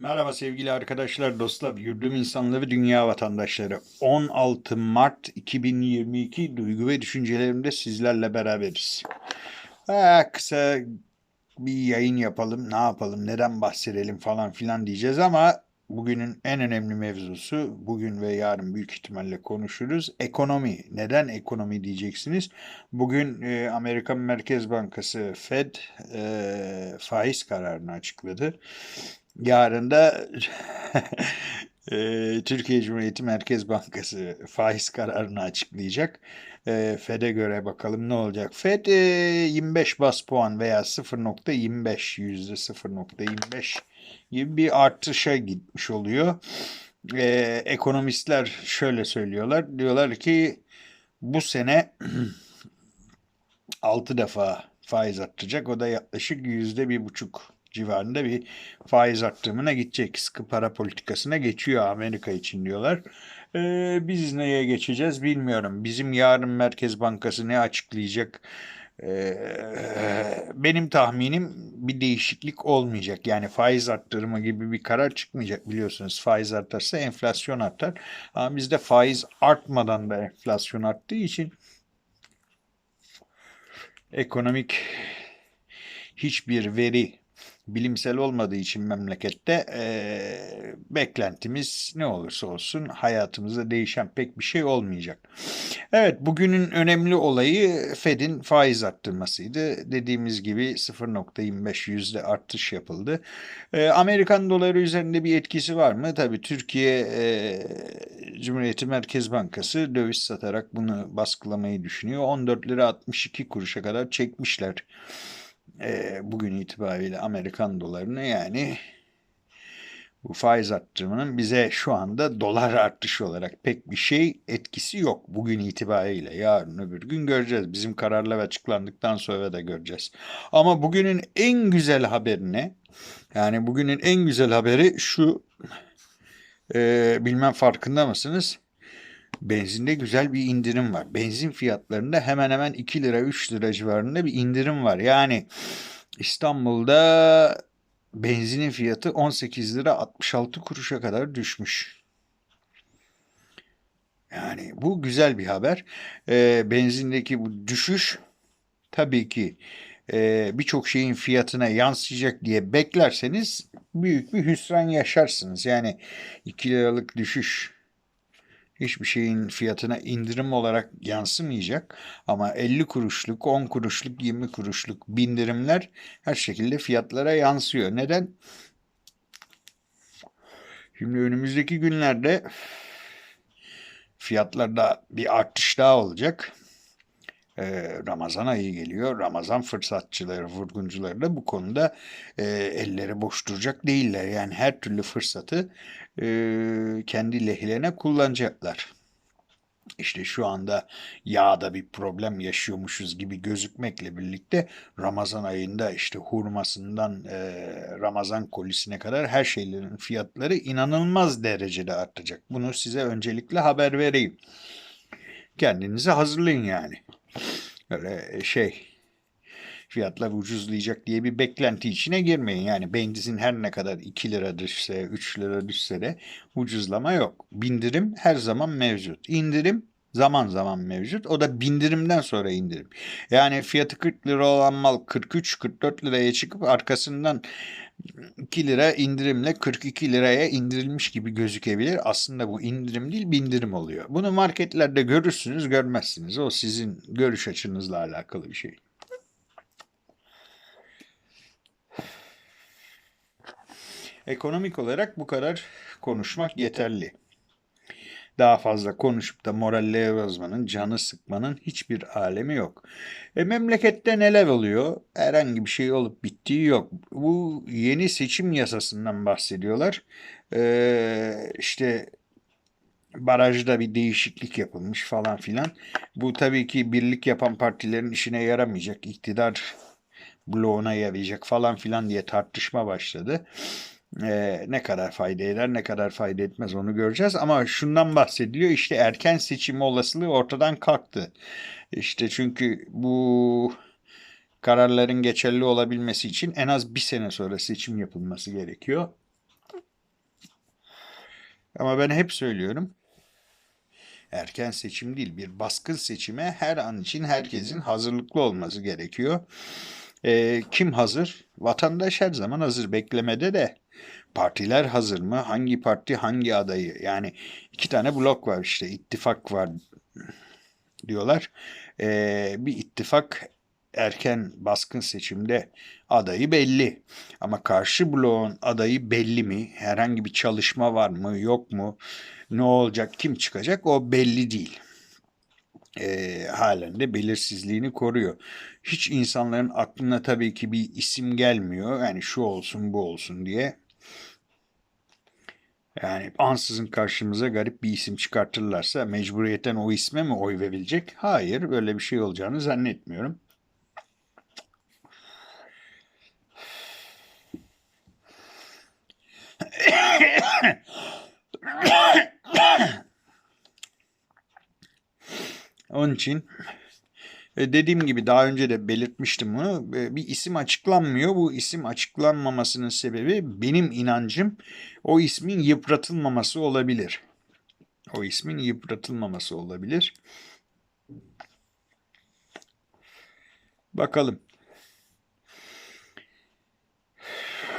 Merhaba sevgili arkadaşlar, dostlar, yurdum insanları, dünya vatandaşları. 16 Mart 2022 duygu ve düşüncelerimde sizlerle beraberiz. Ha, kısa bir yayın yapalım, ne yapalım, neden bahsedelim falan filan diyeceğiz ama bugünün en önemli mevzusu, bugün ve yarın büyük ihtimalle konuşuruz. Ekonomi. Neden ekonomi diyeceksiniz? Bugün e, Amerikan Merkez Bankası Fed e, faiz kararını açıkladı. Yarın da Türkiye Cumhuriyeti Merkez Bankası faiz kararını açıklayacak. Fed'e göre bakalım ne olacak. Fed eee, 25 bas puan veya 0.25 yüzde 0.25 gibi bir artışa gitmiş oluyor. Ekonomistler şöyle söylüyorlar. Diyorlar ki bu sene 6 defa faiz arttıracak. O da yaklaşık yüzde bir buçuk civarında bir faiz arttırımına gidecek. Sıkı para politikasına geçiyor Amerika için diyorlar. Ee, biz neye geçeceğiz bilmiyorum. Bizim yarın Merkez Bankası ne açıklayacak? Ee, benim tahminim bir değişiklik olmayacak. Yani faiz arttırımı gibi bir karar çıkmayacak biliyorsunuz. Faiz artarsa enflasyon artar. Ama bizde faiz artmadan da enflasyon arttığı için ekonomik hiçbir veri bilimsel olmadığı için memlekette eee, beklentimiz ne olursa olsun hayatımızda değişen pek bir şey olmayacak. Evet bugünün önemli olayı Fed'in faiz arttırmasıydı. Dediğimiz gibi 0.25 yüzde artış yapıldı. Eee, Amerikan doları üzerinde bir etkisi var mı? Tabii Türkiye eee, Cumhuriyeti Merkez Bankası döviz satarak bunu baskılamayı düşünüyor. 14 lira 62 kuruşa kadar çekmişler e, bugün itibariyle Amerikan dolarını yani bu faiz arttırımının bize şu anda dolar artışı olarak pek bir şey etkisi yok bugün itibariyle. Yarın öbür gün göreceğiz. Bizim kararlar açıklandıktan sonra da göreceğiz. Ama bugünün en güzel haberi ne? Yani bugünün en güzel haberi şu. E, bilmem farkında mısınız? Benzinde güzel bir indirim var. Benzin fiyatlarında hemen hemen 2 lira 3 lira civarında bir indirim var. Yani İstanbul'da benzinin fiyatı 18 lira 66 kuruşa kadar düşmüş. Yani bu güzel bir haber. Ee, benzindeki bu düşüş tabii ki e, birçok şeyin fiyatına yansıyacak diye beklerseniz büyük bir hüsran yaşarsınız. Yani 2 liralık düşüş hiçbir şeyin fiyatına indirim olarak yansımayacak. Ama 50 kuruşluk, 10 kuruşluk, 20 kuruşluk bindirimler her şekilde fiyatlara yansıyor. Neden? Şimdi önümüzdeki günlerde fiyatlarda bir artış daha olacak. Ramazan ayı geliyor. Ramazan fırsatçıları, vurguncuları da bu konuda e, elleri boş duracak değiller. Yani her türlü fırsatı e, kendi lehlerine kullanacaklar. İşte şu anda yağda bir problem yaşıyormuşuz gibi gözükmekle birlikte Ramazan ayında işte hurmasından e, Ramazan kolisine kadar her şeylerin fiyatları inanılmaz derecede artacak. Bunu size öncelikle haber vereyim. Kendinizi hazırlayın yani. Öyle şey fiyatlar ucuzlayacak diye bir beklenti içine girmeyin. Yani benzin her ne kadar 2 lira düşse, 3 lira düşse de ucuzlama yok. Bindirim her zaman mevcut. İndirim zaman zaman mevcut. O da bindirimden sonra indirim. Yani fiyatı 40 lira olan mal 43-44 liraya çıkıp arkasından 2 lira indirimle 42 liraya indirilmiş gibi gözükebilir. Aslında bu indirim değil bindirim oluyor. Bunu marketlerde görürsünüz görmezsiniz. O sizin görüş açınızla alakalı bir şey. Ekonomik olarak bu kadar konuşmak yeterli. Daha fazla konuşup da moralleri bozmanın, canı sıkmanın hiçbir alemi yok. E, memlekette neler oluyor? Herhangi bir şey olup bittiği yok. Bu yeni seçim yasasından bahsediyorlar. E, işte barajda bir değişiklik yapılmış falan filan. Bu tabii ki birlik yapan partilerin işine yaramayacak. İktidar bloğuna yarayacak falan filan diye tartışma başladı. Ee, ne kadar fayda eder ne kadar fayda etmez onu göreceğiz. Ama şundan bahsediliyor işte erken seçim olasılığı ortadan kalktı. İşte çünkü bu kararların geçerli olabilmesi için en az bir sene sonra seçim yapılması gerekiyor. Ama ben hep söylüyorum. Erken seçim değil, bir baskın seçime her an için herkesin hazırlıklı olması gerekiyor. E, kim hazır? Vatandaş her zaman hazır. Beklemede de partiler hazır mı? Hangi parti hangi adayı? Yani iki tane blok var işte ittifak var diyorlar. E, bir ittifak erken baskın seçimde adayı belli. Ama karşı bloğun adayı belli mi? Herhangi bir çalışma var mı? Yok mu? Ne olacak? Kim çıkacak? O belli değil. E, halen de belirsizliğini koruyor. Hiç insanların aklına tabii ki bir isim gelmiyor. Yani şu olsun bu olsun diye. Yani ansızın karşımıza garip bir isim çıkartırlarsa mecburiyetten o isme mi oy verilecek? Hayır, böyle bir şey olacağını zannetmiyorum. Onun için e, dediğim gibi daha önce de belirtmiştim bunu. E, bir isim açıklanmıyor. Bu isim açıklanmamasının sebebi benim inancım o ismin yıpratılmaması olabilir. O ismin yıpratılmaması olabilir. Bakalım.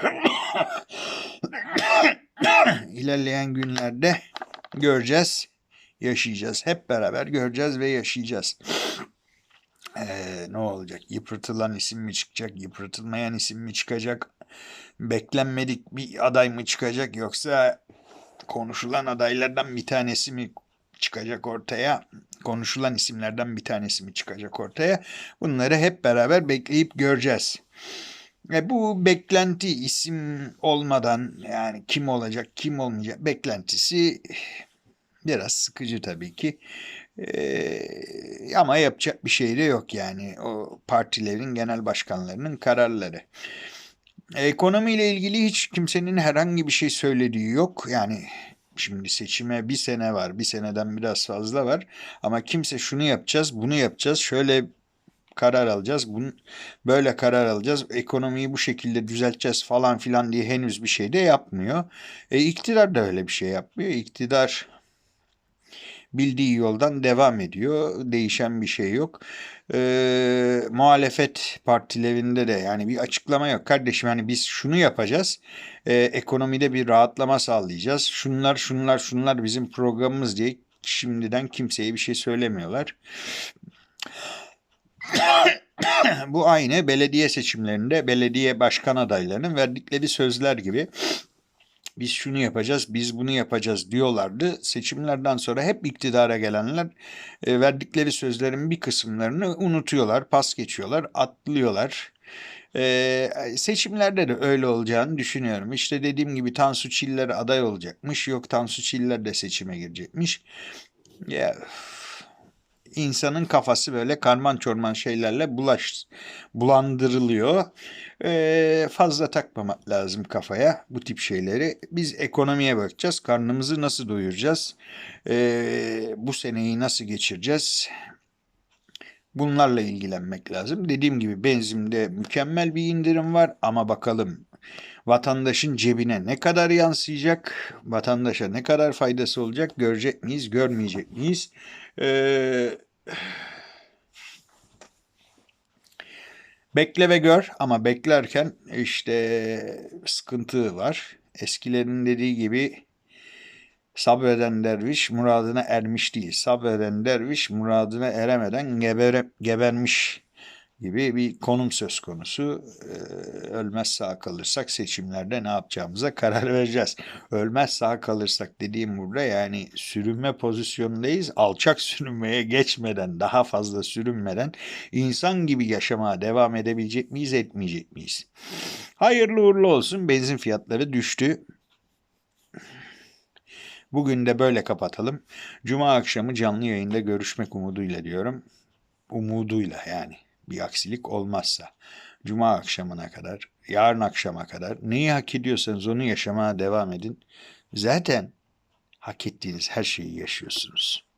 İlerleyen günlerde göreceğiz, yaşayacağız. Hep beraber göreceğiz ve yaşayacağız. Ee, ne olacak? Yıpratılan isim mi çıkacak? Yıpratılmayan isim mi çıkacak? Beklenmedik bir aday mı çıkacak? Yoksa konuşulan adaylardan bir tanesi mi çıkacak ortaya? Konuşulan isimlerden bir tanesi mi çıkacak ortaya? Bunları hep beraber bekleyip göreceğiz. E bu beklenti isim olmadan yani kim olacak kim olmayacak beklentisi biraz sıkıcı tabii ki. Ee, ama yapacak bir şey de yok yani o partilerin genel başkanlarının kararları. Ekonomiyle ilgili hiç kimsenin herhangi bir şey söylediği yok. Yani şimdi seçime bir sene var, bir seneden biraz fazla var. Ama kimse şunu yapacağız, bunu yapacağız, şöyle karar alacağız. Bunun, böyle karar alacağız. Ekonomiyi bu şekilde düzelteceğiz falan filan diye henüz bir şey de yapmıyor. E, iktidar da öyle bir şey yapmıyor. İktidar bildiği yoldan devam ediyor. Değişen bir şey yok. Ee, muhalefet partilerinde de yani bir açıklama yok. Kardeşim hani biz şunu yapacağız. Ee, ekonomide bir rahatlama sağlayacağız. Şunlar şunlar şunlar bizim programımız diye şimdiden kimseye bir şey söylemiyorlar. Bu aynı belediye seçimlerinde belediye başkan adaylarının verdikleri sözler gibi biz şunu yapacağız, biz bunu yapacağız diyorlardı. Seçimlerden sonra hep iktidara gelenler e, verdikleri sözlerin bir kısımlarını unutuyorlar, pas geçiyorlar, atlıyorlar. Ee, seçimlerde de öyle olacağını düşünüyorum. İşte dediğim gibi Tansu Çiller aday olacakmış. Yok Tansu Çiller de seçime girecekmiş. Ya insanın kafası böyle karman çorman şeylerle bulaş, bulandırılıyor. Ee, fazla takmamak lazım kafaya bu tip şeyleri. Biz ekonomiye bakacağız. Karnımızı nasıl doyuracağız? Ee, bu seneyi nasıl geçireceğiz? Bunlarla ilgilenmek lazım. Dediğim gibi benzinde mükemmel bir indirim var ama bakalım vatandaşın cebine ne kadar yansıyacak, vatandaşa ne kadar faydası olacak görecek miyiz, görmeyecek miyiz? Ee, bekle ve gör ama beklerken işte sıkıntı var. Eskilerin dediği gibi sabreden derviş muradına ermiş değil. Sabreden derviş muradına eremeden gebere, gebermiş gibi bir konum söz konusu. Ee, ölmez sağ kalırsak seçimlerde ne yapacağımıza karar vereceğiz. Ölmez sağ kalırsak dediğim burada yani sürünme pozisyondayız. Alçak sürünmeye geçmeden, daha fazla sürünmeden insan gibi yaşamaya devam edebilecek miyiz, etmeyecek miyiz? Hayırlı uğurlu olsun. Benzin fiyatları düştü. Bugün de böyle kapatalım. Cuma akşamı canlı yayında görüşmek umuduyla diyorum. Umuduyla yani bir aksilik olmazsa. Cuma akşamına kadar, yarın akşama kadar neyi hak ediyorsanız onu yaşamaya devam edin. Zaten hak ettiğiniz her şeyi yaşıyorsunuz.